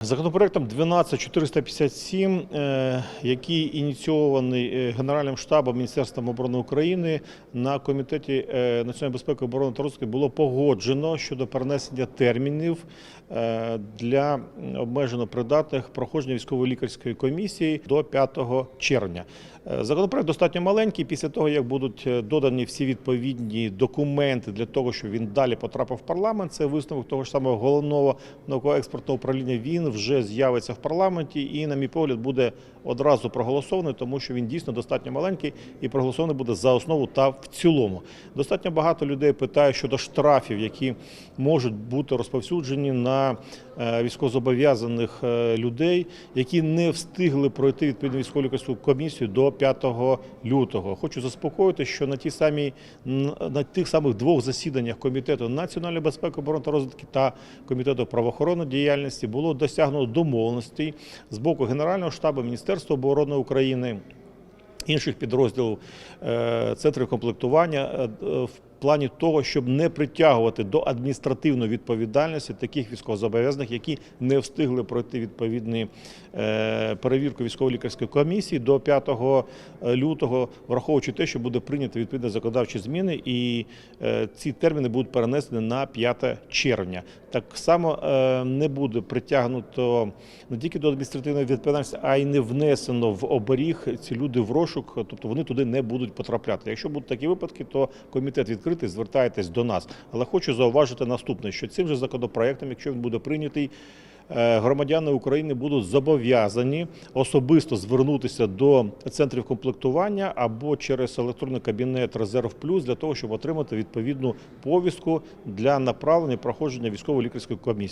Законопроектом 12457, е, який ініційований е, Генеральним штабом Міністерством оборони України на комітеті е, національної безпеки, оборони та розвитку було погоджено щодо перенесення термінів для обмежено придатних проходження військової лікарської комісії до 5 червня. Е, Законопроект достатньо маленький. Після того, як будуть е, додані всі відповідні документи для того, щоб він далі потрапив в парламент, це висновок того ж самого головного науково-експертного управління. Він вже з'явиться в парламенті і, на мій погляд, буде одразу проголосований, тому що він дійсно достатньо маленький і проголосований буде за основу та в цілому. Достатньо багато людей питає щодо штрафів, які можуть бути розповсюджені на е, військовозобов'язаних людей, які не встигли пройти відповідну військово лікарську комісію до 5 лютого. Хочу заспокоїти, що на ті самі на тих самих двох засіданнях комітету національної безпеки, оборони та розвитки та комітету правоохоронної діяльності було досягнуто домовленостей з боку Генерального штабу Міністерства оборони України. Інших підрозділів е, центрів комплектування е, е, в плані того, щоб не притягувати до адміністративної відповідальності таких військовозобов'язаних, які не встигли пройти відповідні е, перевірку військово-лікарської комісії до 5 лютого, враховуючи те, що буде прийнято відповідні законодавчі зміни, і е, ці терміни будуть перенесені на 5 червня. Так само е, не буде притягнуто не тільки до адміністративної відповідальності, а й не внесено в оберіг ці люди в розшук, тобто вони туди не будуть потрапляти. Якщо будуть такі випадки, то комітет відкритий, звертайтесь до нас. Але хочу зауважити наступне: що цим же законопроектом, якщо він буде прийнятий. Е, Громадяни України будуть зобов'язані особисто звернутися до центрів комплектування або через електронний кабінет Резерв Плюс для того, щоб отримати відповідну повістку для направлення проходження військово-лікарської комісії.